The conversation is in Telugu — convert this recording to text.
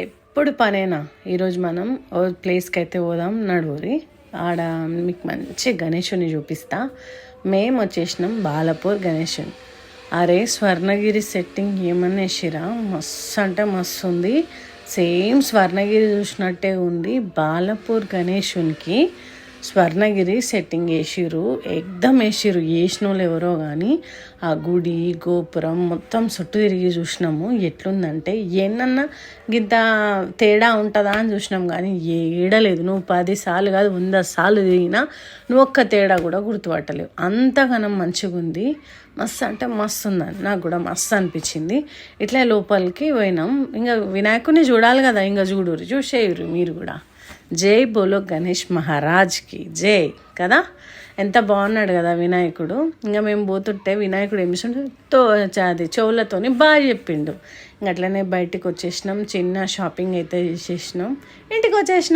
ఎప్పుడు పనేనా. ఈరోజు మనం ఓ ప్లేస్కి అయితే పోదాం నడువురి. ఆడ మీకు మంచి గణేషుని చూపిస్తా. మేము వచ్చేసినాం బాలపూర్ గణేశుని అరే స్వర్ణగిరి సెట్టింగ్ ఏమనేసిరా మస్తు అంటే మస్తు ఉంది. సేమ్ స్వర్ణగిరి చూసినట్టే ఉంది బాలపూర్ గణేశునికి స్వర్ణగిరి సెట్టింగ్ వేసిరు ఎగ్దం వేసిరు వేసిన వాళ్ళు ఎవరో కానీ ఆ గుడి గోపురం మొత్తం చుట్టూ తిరిగి చూసినాము. ఎట్లుందంటే ఏనన్నా గింత తేడా ఉంటుందా అని చూసినాం కానీ ఏడలేదు నువ్వు పది సార్లు కాదు వంద సార్లు తిరిగినా నువ్వు ఒక్క తేడా కూడా గుర్తుపట్టలేవు. అంతగానం మంచిగా ఉంది. మస్తు అంటే మస్తు ఉందని నాకు కూడా మస్తు అనిపించింది. ఇట్లా లోపలికి పోయినాం. ఇంకా వినాయకుని చూడాలి కదా. ఇంకా చూడురు చూసేయురు మీరు కూడా. జై బోలో గణేష్ మహారాజ్కి. జై. కదా? ఎంత బాగున్నాడు కదా వినాయకుడు. ఇంకా మేము పోతుంటే వినాయకుడు ఏమి తో అది చెవులతోని బాగా చెప్పిండు. ఇంకా అట్లనే బయటికి వచ్చేసినాం. చిన్న షాపింగ్ అయితే చేసేసినాం ఇంటికి వచ్చేసినాం.